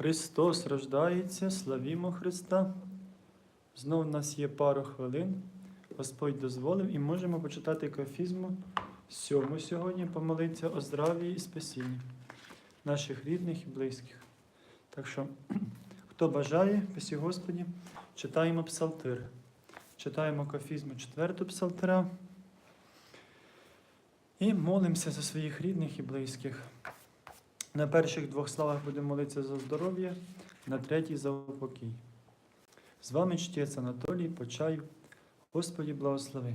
Христос рождається, славімо Христа. Знову в нас є пару хвилин. Господь дозволив і можемо почитати кафізму сьому сьогодні, помолитися о здрав'ї і спасінні наших рідних і близьких. Так що, хто бажає, писі Господі, читаємо псалтир. Читаємо кафізму четверту псалтира і молимося за своїх рідних і близьких. На перших двох словах будемо молитися за здоров'я, на третій за упокій. З вами чтець Анатолій, почаю. Господі благослови.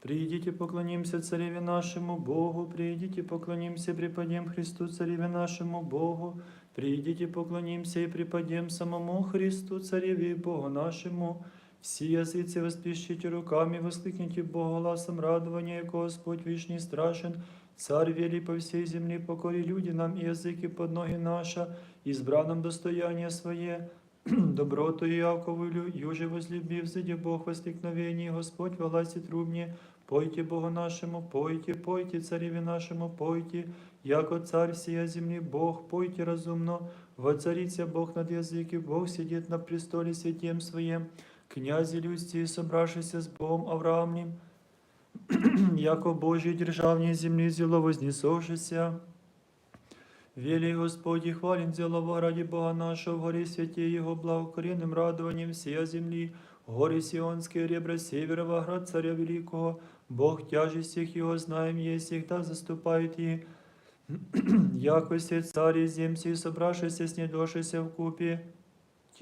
Придите, поклонимся Цареве нашему Богу, придите, поклонимся, преподем Христу, Цареве нашему Богу, придите, поклонимся и преподем самому Христу, Цареве и Богу нашему. Всі язиці воспіщите руками, воскликните Богу гласом радования, Господь вишний страшен, Царь вели по всей земле, покори люди нам и языки под ноги наша, избран нам достояние свое, доброту Якову, юже возлюбив, зайди Бог воскликновение, Господь во власти трубне, пойте Богу нашему, пойте, пойте цареве нашему, пойте, яко царь всея земли, Бог, пойте разумно, воцарится Бог над языки, Бог сидит на престоле святем своем, князи людские, собравшиеся с Богом Авраамним, яко Божій державній землі зіло вознесовшися. Вели Господи, хвалим зелого ради Бога нашего, в горе святе Его, благокоренным радованием всея земли, горы Сионские, ребра северого, град царя великого, Бог тяжестих Его знаем, есть всегда заступает и яко все цари земси, собравшиеся с недошися в купе,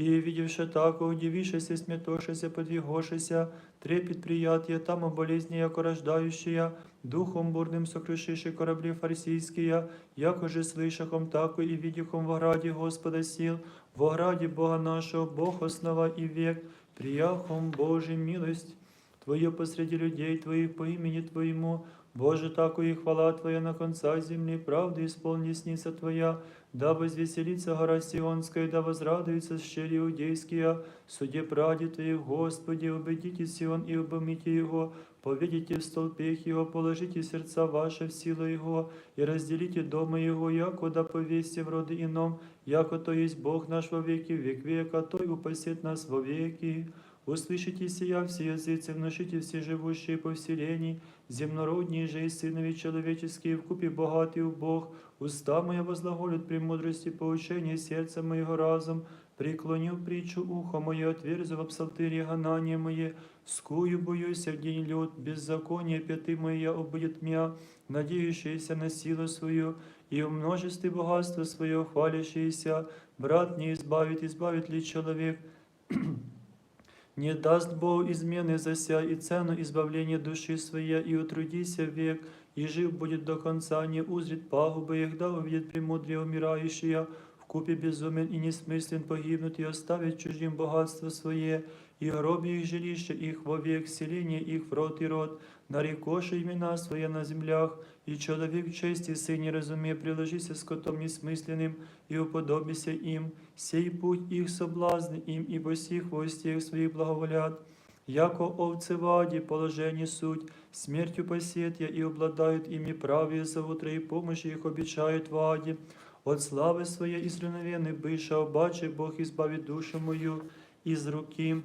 Ті, видівши тако, удивившися, смятошися, подвигошися, трепет приятия, там болезни, яко рождающая, духом бурным сокрушивши корабли фарсийские, яко же слышахом, тако и видихом в ограде Господа сил, в ограде Бога нашего, Бог основа и век, прияхом Божий милость Твою посреди людей Твоих по имени Твоему, Боже, тако и хвала Твоя на концах земли, правда исполни снится Твоя, да возвеселится гора Сионская, да возрадуется щели иудейские, суде праде Твоих, Господи, убедите Сион и обомите его, поведите в столпех его, положите сердца ваши в силу его, и разделите дома его, яко да повесьте в роды ином, яко то есть Бог наш во веки, век века, той упасет нас во веки. Услышите сия все языцы, внушите все живущие по вселенной, земнородние же и сынови человеческие, вкупе богатый у Бог, уста моя возглаголют премудрости поучения сердца моего разум, преклонил притчу ухо мое, отверзу в псалтыре гонание мое, скую боюся в день лед, беззаконие пяты моя обудет мя, надеющиеся на силу свою, и в множестве богатства свое хвалящиеся, брат не избавит, избавит ли человек, не даст Бог измены зася и цену избавления души своей, и утрудися век, и жив будет до конца, не узрит пагубы их, да увидит премудрее умирающие, в купе безумен и несмыслен погибнут, и оставит чужим богатство свое, и гроб их жилище их вовек, селение их в род и род, нарекоши имена свои на землях, и человек в чести сыне разуме, приложися скотом несмысленным, и уподобися им, сей путь их соблазн им, и по сих хвостях своих благоволят. Яко овцы в аде положение суть, смертью посетя и обладают ими правее за утро, и помощи их обещают в аде. От славы своей изревновенной быша, обаче Бог избавит душу мою из руки.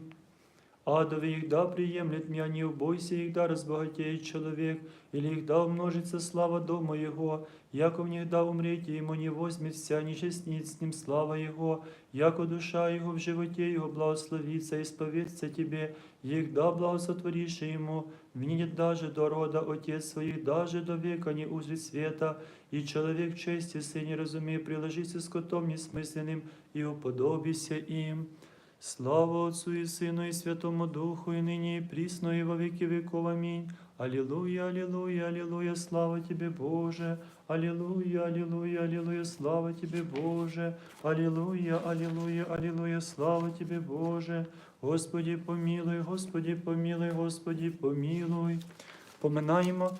Адове их да приемлет меня, не убойся их да разбогатеет человек, или их да умножится слава дома его, яко в них да умреть, ему не возьмет вся нечестниц с ним слава его, яко душа его в животе его благословится, исповедься тебе, их да благосотворишь ему, внидет даже до рода отец своих, даже до века не узрит света, и человек в чести сыне разумея, приложится скотом несмысленным, и уподобися им. Слава Отцу и Сыну и Святому Духу, и ныне и присно, и во веки веков. Аминь. Аллилуйя, аллилуйя, аллилуйя, слава Тебе, Боже. Аллилуйя, аллилуйя, аллилуйя, слава Тебе, Боже. Аллилуйя, аллилуйя, аллилуйя, слава Тебе, Боже. Господи, помилуй, Господи, помилуй, Господи, помилуй. Поминаємо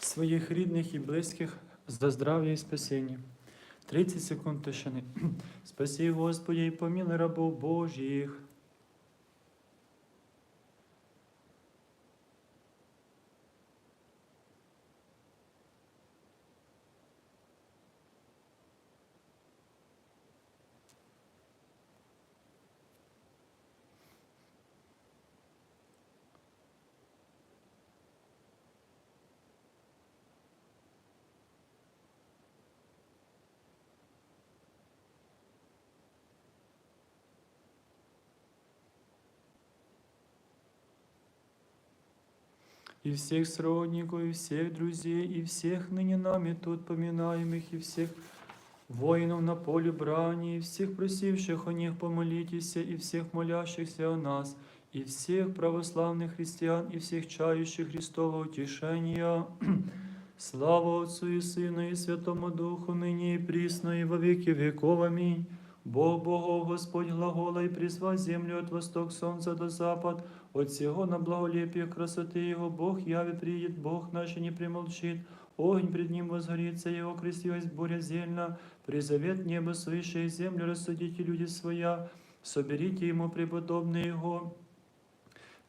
своїх рідних і близьких за здрав'я і спасіння. 30 секунд тишини. Спаси, Господи, і помилуй рабов Божих. и всех сродников, и всех друзей, и всех ныне нами тут поминаемых, и всех воинов на поле брани, и всех просивших о них помолитесь, и всех молящихся о нас, и всех православных христиан, и всех чающих Христова утешения. Слава Отцу и Сыну, и Святому Духу, ныне и присно, и во веки веков. Аминь. Бог Богов, Господь глагола, и призвал землю от восток солнца до запад, от всего на благолепие красоты Его, Бог яви приедет, Бог наш и не примолчит, огонь пред Ним возгорится, Его крестилась буря зельна, призовет небо свыше и землю рассудите люди своя, соберите Ему преподобные Его,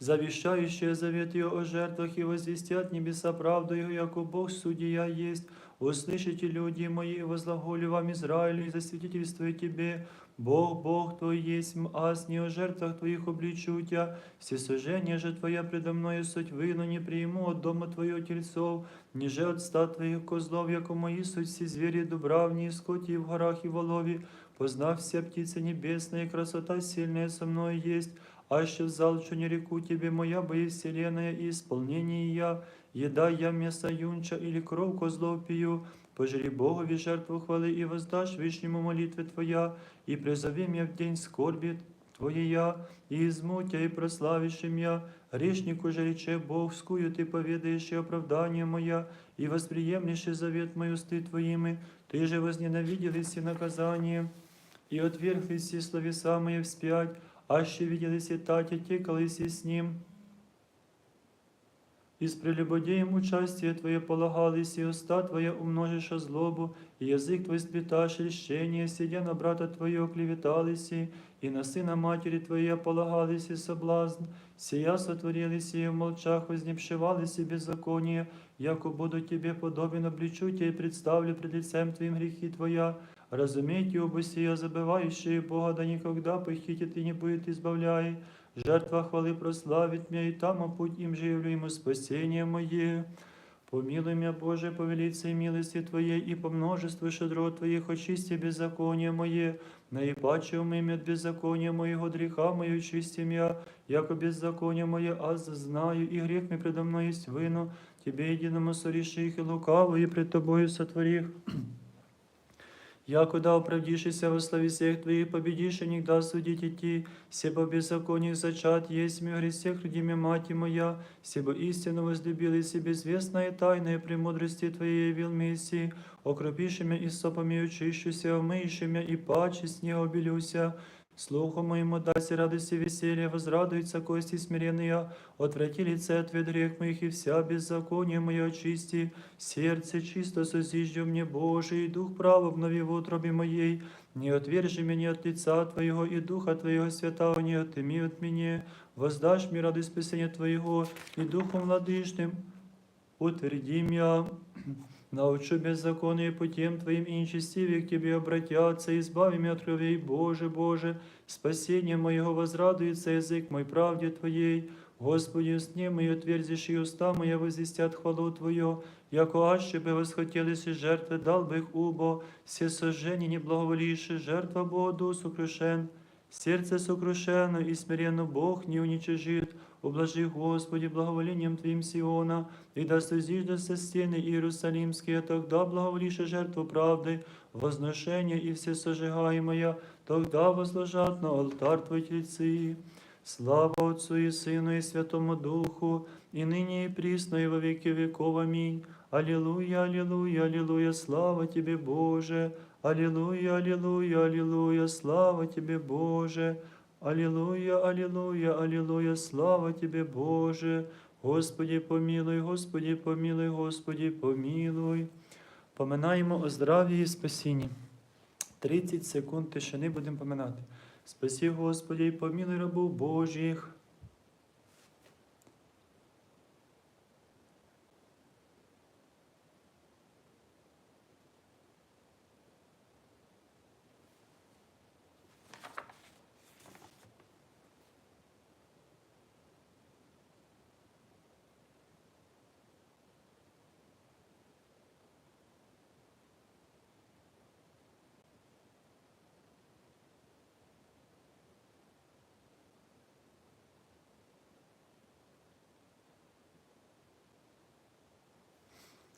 завещающие завет Его о жертвах и возвестят небеса правду Его, яко Бог судья есть. Услышите, люди мои, возлаголю вам Израилю, и засвидетельствую тебе, Бог, Бог Твой есть, аз не о жертвах Твоих обличу Тя, всесожжение же Твоя предо мною суть вы, но не приму от дома Твоего тельцов, ниже от ста Твоих козлов, яко мои суть все звери дубравні, скоти и в горах и волові, познав вся птицы небесная, красота сильная со мной есть, аще взалчу не реку Тебе, моя боевселенная и исполнение я, еда я мясо юнча или кров козлов пью, пожри Богові жертву хвали и воздашь Вышнему молитве Твоя, и призови меня в день скорби Твоя, и измутя, и прославишь я, грешнику же рече Бог, скую Ты поведаешь и оправдание моя, и восприемлешь и завет мою стыд Твоими, Ты же возненавидел и наказание, и отвергли все словеса мои вспять, аще виделись и тати, текались и с ним, и с прелюбодеем участие Твое полагались, и уста Твоя умножишь злобу, и язык Твой сплеташь рещение, сидя на брата Твоего клеветались, и на сына матери Твоей полагались и соблазн, сия сотворились и в молчах вознепшивались и беззаконие, яко буду Тебе подобен, обличу Тебя и представлю пред лицем Твоим грехи Твоя, разумейте оба сия, забывающие Бога, да никогда похитит и не будет избавляй, жертва хвалы прославит меня, и там а путь им же явлю спасение мое. Помилуй меня, Боже, по велице милости Твоей, и по множеству щедрот Твоих очисти беззаконие мое, наипаче умыми от беззакония моего греха мою очисти меня, яко беззаконие мое аз знаю, и грех мне предо мной есть вину, Тебе единому сореши их и лукаво, и пред Тобою сотворих. Якуда оправдишися во славе всех Твоих, победишь и никогда судить идти, себо беззаконих зачат есть ми гресех родиме мати моя, себо истину возлюбила и себе известная тайная премудрости Твоей явил Мессии, окропиши меня и сопами очищуся, омыйши меня и паче с нее Слуху моему даси радость и веселье, возрадуется кости смиренные, отврати лице от грех моих и вся беззаконие мое очисти, сердце чисто созиждю мне, Боже, и дух право обнови в утробе моей, не отвержи меня от лица Твоего, и Духа Твоего святого не отыми от меня, воздашь мне радость спасения Твоего, и Духом владычным утверди меня. Научу беззаконие путем Твоим и нечестивее к Тебе обратятся, избави меня от кровей, Боже, Боже, спасение моего возрадуется язык мой правде Твоей. Господи, сне мои отверзишь и уста моя возвестят хвалу Твою, яко аще бы восхотелись жертвы, дал бы их убо, все сожжения не благоволивши, жертва Богу сокрушен. Сердце сокрушено и смиренно Бог не уничижит, Ублажи, Господи, благоволением Твоим Сиона, и да созиждутся стены Иерусалимские, тогда благоволишь жертву правды, возношение и все сожигаемое, тогда возложат на алтарь Твой тельцы. Слава Отцу и Сыну и Святому Духу, и ныне и присно, и во веки веков. Аминь. Аллилуйя, аллилуйя, аллилуйя, слава Тебе, Боже. Аллилуйя, аллилуйя, аллилуйя, слава Тебе, Боже. Аллилуйя, аллилуйя, аллилуйя, слава Тебе, Боже. Господи, помилуй, Господи, помилуй, Господи, помилуй. Поминаємо о здрав'ї і спасінні. 30 секунд тишини будемо поминати. Спасі, Господи, помилуй рабов Божих.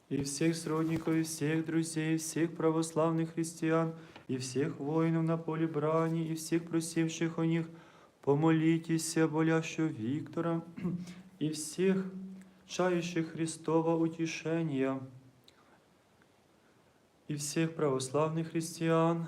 и всех сродников, и всех друзей, и всех православных христиан, и всех воинов на поле брани, и всех просивших о них, помолитесь о болящего Виктора, и всех чающих Христова утешения, и всех православных христиан.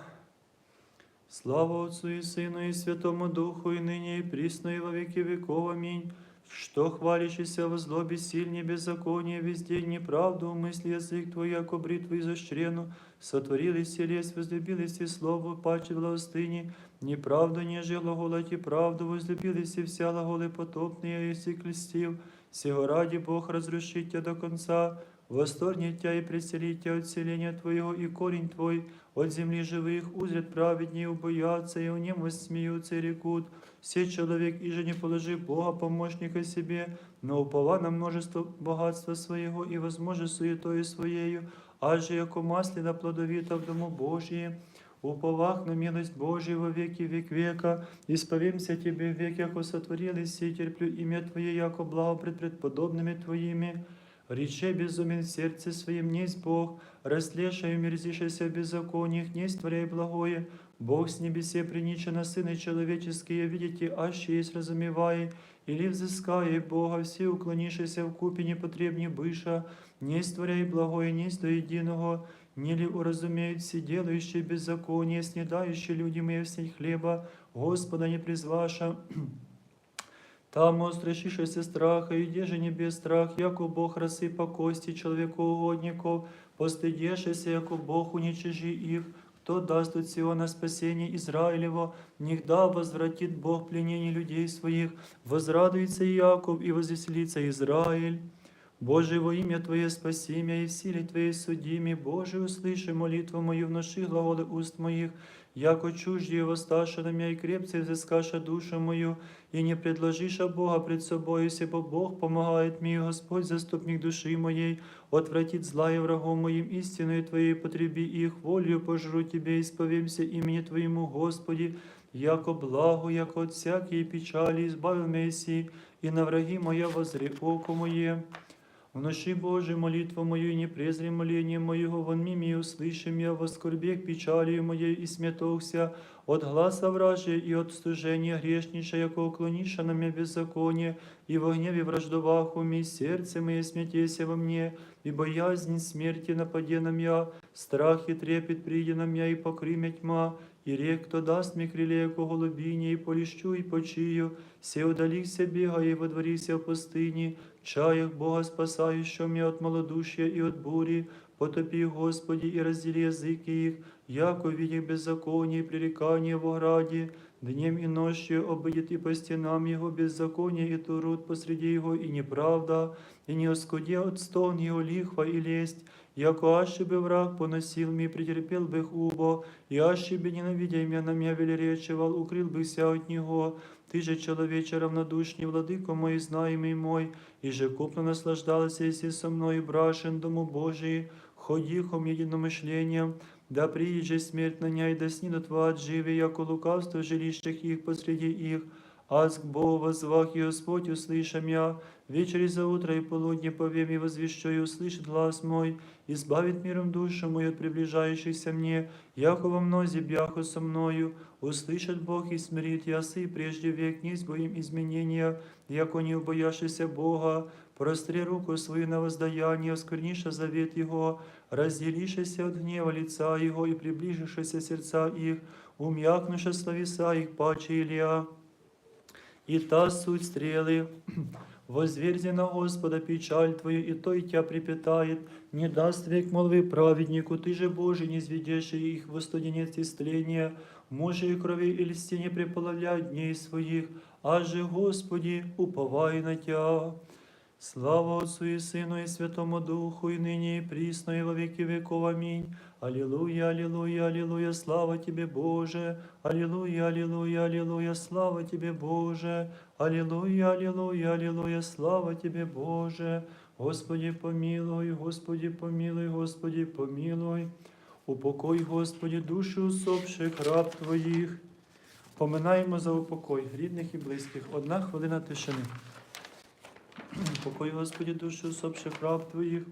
Слава Отцу и Сыну и Святому Духу, и ныне и присно, и во веки веков. Аминь. Что хвалящийся во злобе сильнее беззаконие, везде неправду, мысли язык твой, яко бритву изощрену, сотворил и селес, возлюбились и слово, паче властыни, неправду не жил глаголать и правду, возлюбились и вся глаголы потопные, и си клестив, сего ради Бог разрушить тебя до конца, восторгнет тебя и преселит тебя от селения твоего, и корень твой от земли живых, узрят праведнее, убоятся, и у нем смеются и рекут, все человек, и же не положи Бога помощника себе, но упова на множество богатства своего и возможно суетою своею, аже яко маслина плодовита в дому Божьем, уповах на милость Божию во веки век века, исповимся Тебе век, яко сотворились, и терплю имя Твое, яко благо пред предподобными Твоими. Рече безумен в сердце своим, несть Бог, растлешай мерзишься в беззакониях, несть творяй благое, Бог с небесе приниче на сыны человеческие, видите, аще есть разумевая, или взыская Бога, все уклонившиеся в купе непотребні быша, не створяй благое, не до единого, не ли уразумеют все делающие беззаконие, снедающие люди мои в хлеба, Господа не призваша, там устрашившийся страха, и де же не без страх, яко Бог рассыпа кости человеку угодников, постыдешися, яко Бог уничижи их, кто даст от Сиона спасение Израилево, нигда возвратит Бог пленение людей своих, возрадуется Иаков и возвеселится Израиль. Боже, во имя Твое спаси меня, и в силе Твоей суди меня. Боже, услыши молитву мою, вноши глаголы уст моих, яко чуждие воссташа на меня, и крепце взыскаша душу мою, и не предложиша Бога пред собою, себо Бог помогает мне, Господь, заступник души моей, отвратит зла и врагом моим, истиною Твоей потреби их, волею пожру Тебе, исповемся имени Твоему, Господи, яко благо, яко от всякие печали, избавил Мессии, и на враги моя возри око мое. Вноши Боже молитву мою, и не презри моление моего, вон мими услышим я, во скорбех печалью моей, и смятохся от гласа вражия и от стужения грешниша, яко уклониша на меня беззаконие, и во гневе враждовах уми, сердце мое смятеся во мне, и боязнь смерти нападе на меня, страх и трепет приди на меня, и покри меня тьма, и рек, кто даст мне криле, яко голубине, и полищу, и почию, се удалися бегая, и водворися в пустыне, чаях Бога спасающего меня от малодушия и от бури, потопи, Господи, и раздели языки их, яко видях беззаконие и пререкание во граде, днем и ночью обидит и по стенам его беззаконие и турут посреди его, и неправда, и не оскуде от стон его лихва и лесть, яко аще бы враг поносил ми, претерпел бы их убо, и аще бы ненавидя меня на меня велеречивал, укрыл бы ся от него, ты же, человече равнодушный, владыко мой, знаемый мой, и же купно наслаждался, если со мною брашен дому Божий, ходихом единомышлением, да приезжай смерть на ня, и да снидут в ад живи, яко лукавство в жилищах их посреди их, аз к Богу возвах, и Господь услышам я, вечери за утро и полудне повем, и возвещу, и услышит глаз мой, избавит миром душу мою от приближающихся мне, яко во мнозе бяху со мною, услышит Бог и смирит ясы, прежде век не избоим изменения, яко не убояшися Бога, простри руку свою на воздаяние, оскверниша завет Его, разделишися от гнева лица Его и приближишися сердца их, ум'якнуша словеса их паче Илья. И та суть стрелы, возверзи на Господа печаль Твою, и то и тебя припитает, не даст век молвы праведнику, Ты же, Боже, не изведешь их во студенец истления, мужи и крови и льсти не приполовляй дней своих, а же, Господи, уповай на Тя. Слава Отцу и Сыну и Святому Духу, и ныне и присно, и во веки веков. Аминь. Аллилуйя, аллилуйя, аллилуйя, слава Тебе, Боже. Аллилуйя, аллилуйя, аллилуйя, слава Тебе, Боже. Аллилуйя, аллилуйя, аллилуйя, слава Тебе, Боже. Господи, помилуй, Господи, помилуй, Господи, помилуй. Упокой, Господи, душі усопших раб Твоїх. Поминаємо за упокой рідних і близьких. Одна хвилина тишини. Упокой, Господи, душі усопших раб Твоїх.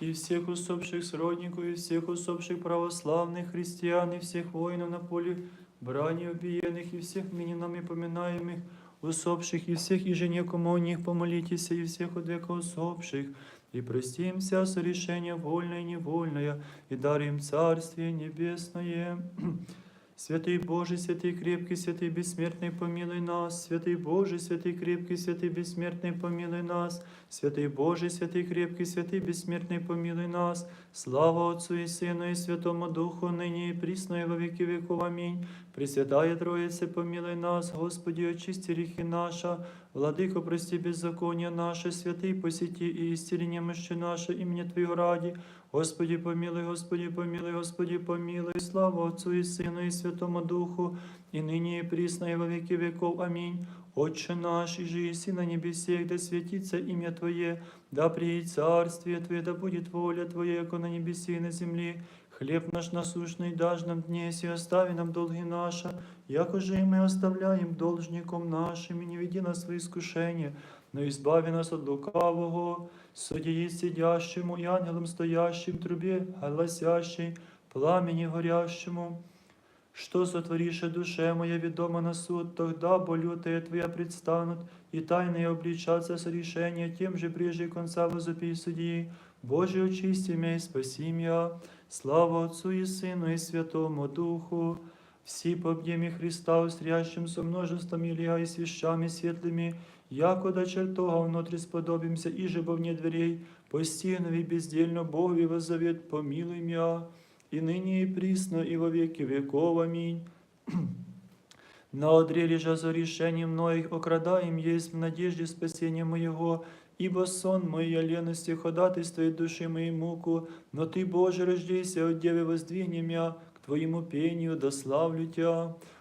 и всех усопших сродников, и всех усопших православных христиан, и всех воинов на поле брани убиенных, и всех ныне нами поминаемых, усопших, и всех и жене, кому о них помолитесь, и всех от века усопших, и простим вся сорешение вольное и невольное, и дарим Царствие Небесное. Святий Боже, святий крепкий, святий безсмертний, помилуй нас, святий Боже, святий крепкий, святий безсмертний, помилуй нас, святий Боже, святий крепкий, святий безсмертний, помилуй нас, слава Отцу і Сину, і Святому Духу, нині і прісно, і во віки віков. Амінь. Присвятає Троїце, помилуй нас, Господі, очисти ріхи наша, владико, прості беззаконня наше, святий посіті і істеріння мощі наше, ім'я Твоє раді. Господи, помилуй, Господи, помилуй, Господи, помилуй. Слава Отцу и Сыну и Святому Духу, и ныне и присно и во веки веков. Аминь. Отче наш, и же еси на небесе, да святится имя Твое, да приедет царствие Твое, да будет воля Твоя, яко на небесе и на земле. Хлеб наш насущный дашь нам днесь, и остави нам долги наши, яко же и мы оставляем должником нашим, и не веди нас в искушение, но избави нас от лукавого, судьи сидящему и ангелом стоящим, трубе гласящей, пламени горящему. Что сотворише душе моя ведомо на суд, тогда бо лютые Твоя предстанут, и тайные обличаться с решения, тем же прежде конца возопи судьи. Боже, очисти меня и спаси меня. Слава Отцу и Сыну и Святому Духу. Всі по об'ємі Христа, устрящим со множеством Ілля и с вещами светлыми, яко до чертога внутрі сподобимся, и же вне дверей, постигну и бездельно Богові воззовет, помилуй меня, и ныне и присно, и во веки веков. Аминь. На одре лежа за решением многих окрадаем есть в надежде спасения моего, ибо сон мой я лености ходатайствует души моей муку, но Ты, Боже, рождейся от Девы воздвигни меня, к Твоему пению да славлю Тебя.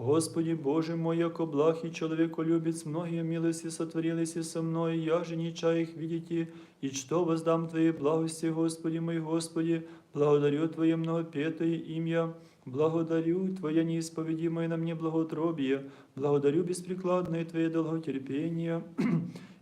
Господи Боже мой, яко благ и человеколюбец, многие милости сотворились со мной, я же не чаю их видите, и что воздам Твоей благости, Господи мой, Господи, благодарю Твое многопетое имя, благодарю Твое неисповедимое на мне благотробие, благодарю беспрекладное Твое долготерпение,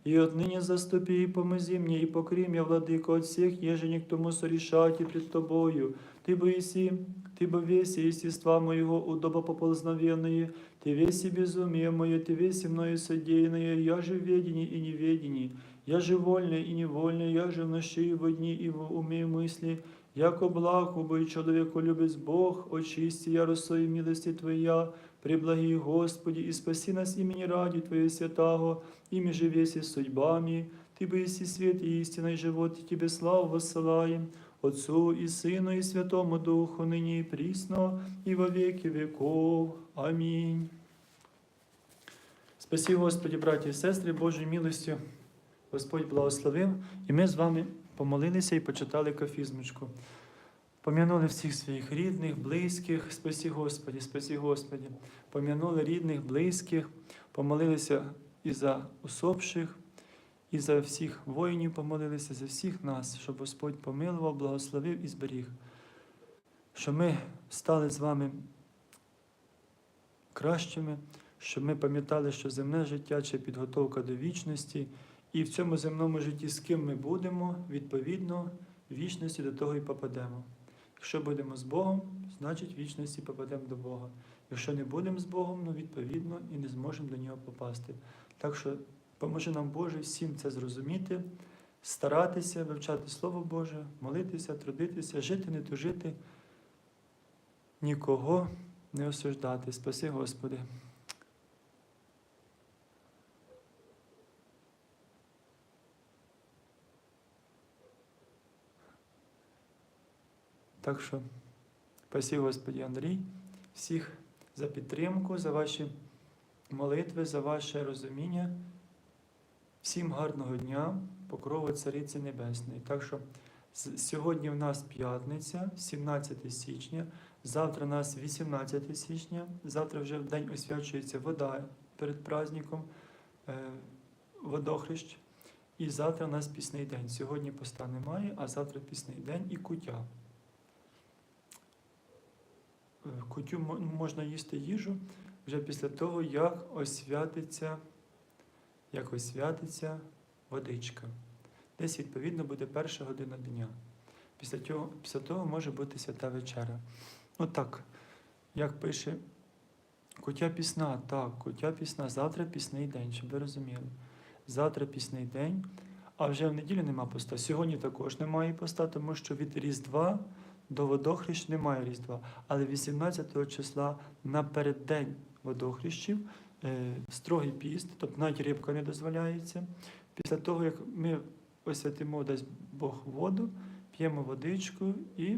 и отныне заступи и помози мне, и покри меня, владыко, от всех, ежели к тому сорешать и пред Тобою. Ты бы иси, Ты бы веси естества моего удобо поползновенные, Ты веси безумие мое, Ты веси мною содеянное, я же в ведении и неведении, я же вольный и невольный, я же в ночи и во дни и в уме и мысли, яко благ убой человеку любец Бог, очисти я росою милости Твоя, преблаги Господи, и спаси нас имени ради Твоего святого, ими же веси судьбами, Ты бы еси свет и истина и живот, и Тебе славу воссылаем, Отцу і Сину, і Святому Духу, нині і прісно, і во віки веков. Амінь. Спасі, Господі, браті і сестри, Божою милостю, Господь благословив, і ми з вами помолилися і почитали кафізмочку. Пом'янули всіх своїх рідних, близьких, спасі Господі, спасі Господі. Пом'янули рідних, близьких, помолилися і за усопших. І за всіх воїнів помолилися, за всіх нас, щоб Господь помилував, благословив і зберіг. Щоб ми стали з вами кращими, щоб ми пам'ятали, що земне життя це підготовка до вічності, і в цьому земному житті з ким ми будемо, відповідно, вічності до того і попадемо. Якщо будемо з Богом, значить вічності попадемо до Бога. Якщо не будемо з Богом, ну відповідно і не зможемо до нього попасти. Так що Поможи нам, Боже, всім це зрозуміти, старатися, вивчати Слово Боже, молитися, трудитися, жити, не тужити, нікого не осуждати. Спаси, Господи. Так що, спасибо, Господі Андрій, всіх за підтримку, за ваші молитви, за ваше розуміння. Всім гарного дня, покрову Цариці Небесної. Так що сьогодні в нас п'ятниця, 17 січня, завтра у нас 18 січня, завтра вже в день освячується вода перед праздником, е, водохрещ. І завтра у нас пісний день. Сьогодні поста немає, а завтра пісний день і куття. Е, Кутю можна їсти їжу вже після того, як освятиться, як освятиться водичка. Десь, відповідно, буде перша година дня. Після того, після того може бути свята вечеря. Ну так, як пише Куття пісна, так, куття пісна, завтра пісний день, щоб ви розуміли. Завтра пісний день, а вже в неділю нема поста. Сьогодні також немає поста, тому що від Різдва до водохрещ немає Різдва. Але 18 числа напереддень водохрещів е, строгий піст, тобто навіть рибка не дозволяється. Після того, як ми освятимо десь Бог воду, п'ємо водичку і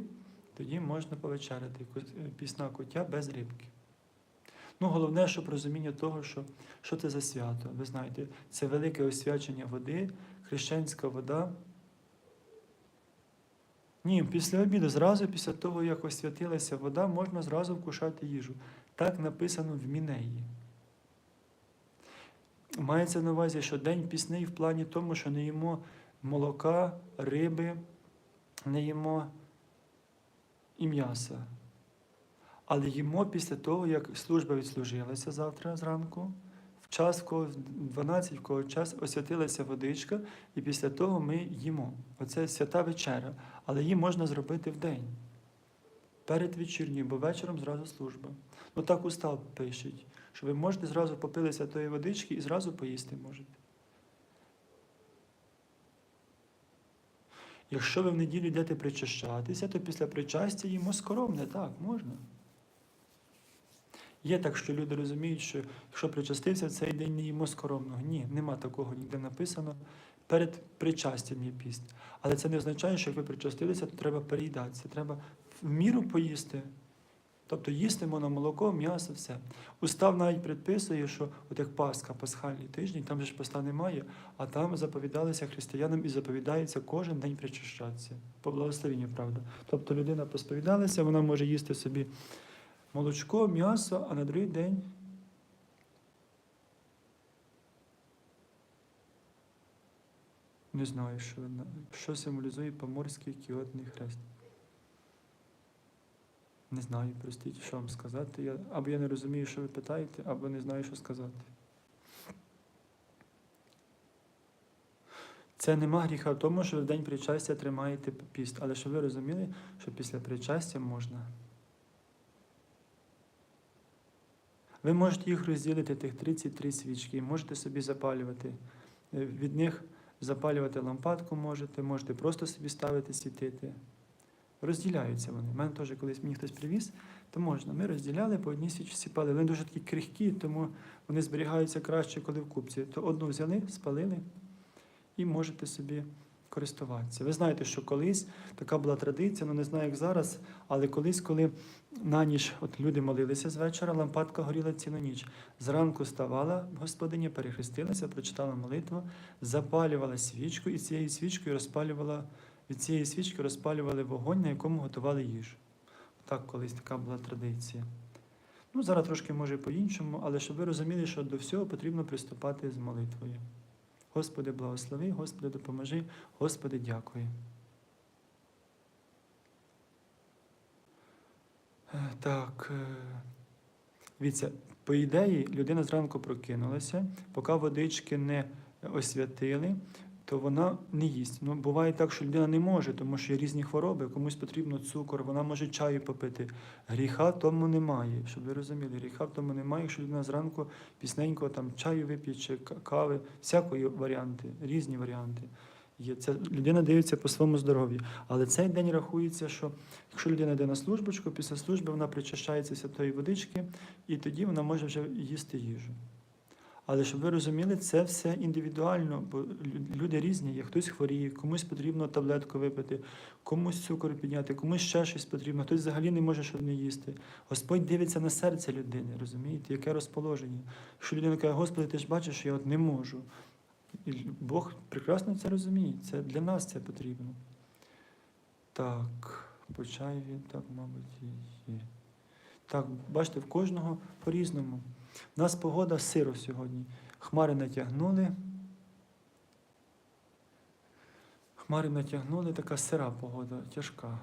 тоді можна повечеряти. Е, Пісна куття без рибки. Ну, головне, щоб розуміння того, що, що це за свято. Ви знаєте, це велике освячення води, хрещенська вода. Ні, після обіду, зразу після того, як освятилася вода, можна зразу вкушати їжу. Так написано в Мінеї. Мається на увазі, що день пісний в плані тому, що не їмо молока, риби, не їмо і м'яса. Але їмо після того, як служба відслужилася завтра зранку, в час, кого в 12, в кого час освятилася водичка, і після того ми їмо. Оце свята вечеря. Але її можна зробити в день. Перед вечірньою, бо вечором зразу служба. Ну так устав пишуть, що ви можете зразу попилися тої водички і зразу поїсти можете. Якщо ви в неділю йдете причащатися, то після причастя їмо скоромне, так, можна. Є так, що люди розуміють, що якщо причастився, в цей день не їмо скоромного. Ні, нема такого ніде написано. Перед причастям є піст. Але це не означає, що як ви причастилися, то треба переїдатися. Треба в міру поїсти. Тобто їсти молоко, м'ясо, все. Устав навіть предписує, що от як Пасха, пасхальний тиждень, там же ж поста немає, а там заповідалися християнам і заповідається кожен день причащатися. По благословенню, правда. Тобто людина посповідалася, вона може їсти собі молочко, м'ясо, а на другий день. Не знаю, що, що символізує поморський кіотний хрест. Не знаю, простіть, що вам сказати. Я, або я не розумію, що ви питаєте, або не знаю, що сказати. Це нема гріха в тому, що в день причастя тримаєте піст, але щоб ви розуміли, що після причастя можна. Ви можете їх розділити, тих 33 свічки, можете собі запалювати. Е, Від них запалювати лампадку можете, можете просто собі ставити світити. Розділяються вони. У мене теж колись мені хтось привіз, то можна. Ми розділяли по одній свічці сіпали. Вони дуже такі крихкі, тому вони зберігаються краще, коли в купці. То одну взяли, спалили і можете собі користуватися. Ви знаєте, що колись така була традиція, ну не знаю, як зараз, але колись, коли на ніч от люди молилися з вечора, лампадка горіла цілу ніч. Зранку ставала господиня, перехрестилася, прочитала молитву, запалювала свічку і цією свічкою розпалювала, від цієї свічки розпалювали вогонь, на якому готували їжу. Так колись така була традиція. Ну, зараз трошки може по-іншому, але щоб ви розуміли, що до всього потрібно приступати з молитвою. Господи, благослови, Господи, допоможи, Господи, дякую. Е, Так, е, дивіться, по ідеї, людина зранку прокинулася, поки водички не освятили, то вона не їсть. Ну, буває так, що людина не може, тому що є різні хвороби, комусь потрібно цукор, вона може чаю попити. Гріха тому немає, щоб ви розуміли, гріха тому немає, якщо людина зранку пісненько там чаю вип'є чи кави, всякої варіанти, різні варіанти. Є. Це людина дивиться по своєму здоров'ю. Але цей день рахується, що якщо людина йде на службочку, після служби вона причащається святої водички, і тоді вона може вже їсти їжу. Але щоб ви розуміли, це все індивідуально, бо люди різні є. Хтось хворіє, комусь потрібно таблетку випити, комусь цукор підняти, комусь ще щось потрібно, хтось взагалі не може щоб не їсти. Господь дивиться на серце людини, розумієте, яке розположення. Якщо людина каже, Господи, ти ж бачиш, що я от не можу. І Бог прекрасно це розуміє. Це для нас це потрібно. Так, по чайві, так, мабуть, є. Так, бачите, в кожного по-різному. У нас погода сиро сьогодні. Хмари натягнули. Хмари натягнули, така сира погода, тяжка.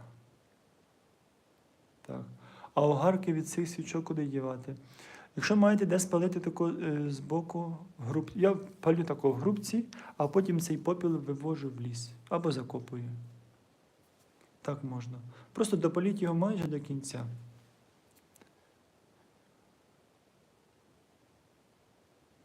Так. А огарки від цих свічок куди дівати? Якщо маєте де спалити тако е, з боку груб... я палю тако в грубці, а потім цей попіл вивожу в ліс або закопую. Так можна. Просто допаліть його майже до кінця.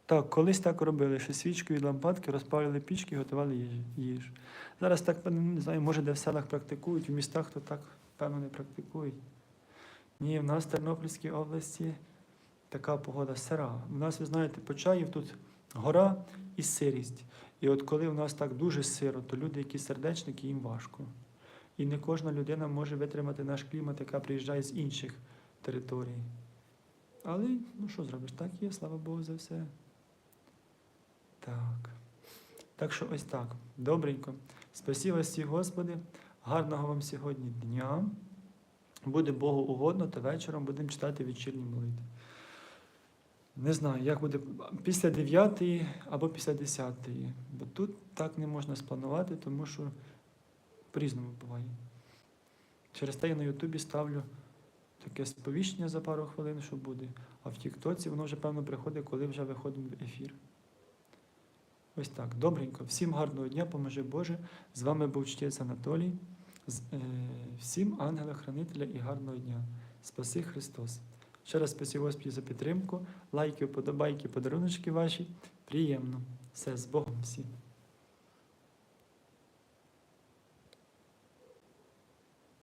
Так, колись так робили, що свічки від лампадки розпалювали пічки і готували їжу. Зараз так, не знаю, може, де в селах практикують, в містах то так, певно, не практикують. Ні, в нас в Тернопільській області така погода сира. У нас, ви знаєте, Почаїв тут гора і сирість. І от коли у нас так дуже сиро, то люди, які сердечники, їм важко. І не кожна людина може витримати наш клімат, яка приїжджає з інших територій. Але ну що зробиш? Так є, слава Богу, за все. Так. Що ось так. Добренько. Спасибо всі, Господи. Гарного вам сьогодні дня. Буде Богу угодно, то вечором будемо читати вечірні молитви. Не знаю, як буде після 9 або після 10. Бо тут так не можна спланувати, тому що по-різному буває. Через те я на Ютубі ставлю таке сповіщення за пару хвилин, що буде. А в Тіктоці воно вже, певно, приходить, коли вже виходимо в ефір. Ось так, добренько. Всім гарного дня, поможи Боже. З вами був чтець Анатолій. Е, Всім ангела-хранителя і гарного дня. Спаси Христос. Ще раз спасибо Господі за підтримку. Лайки, вподобайки, подаруночки ваші. Приємно. Все, з Богом всім.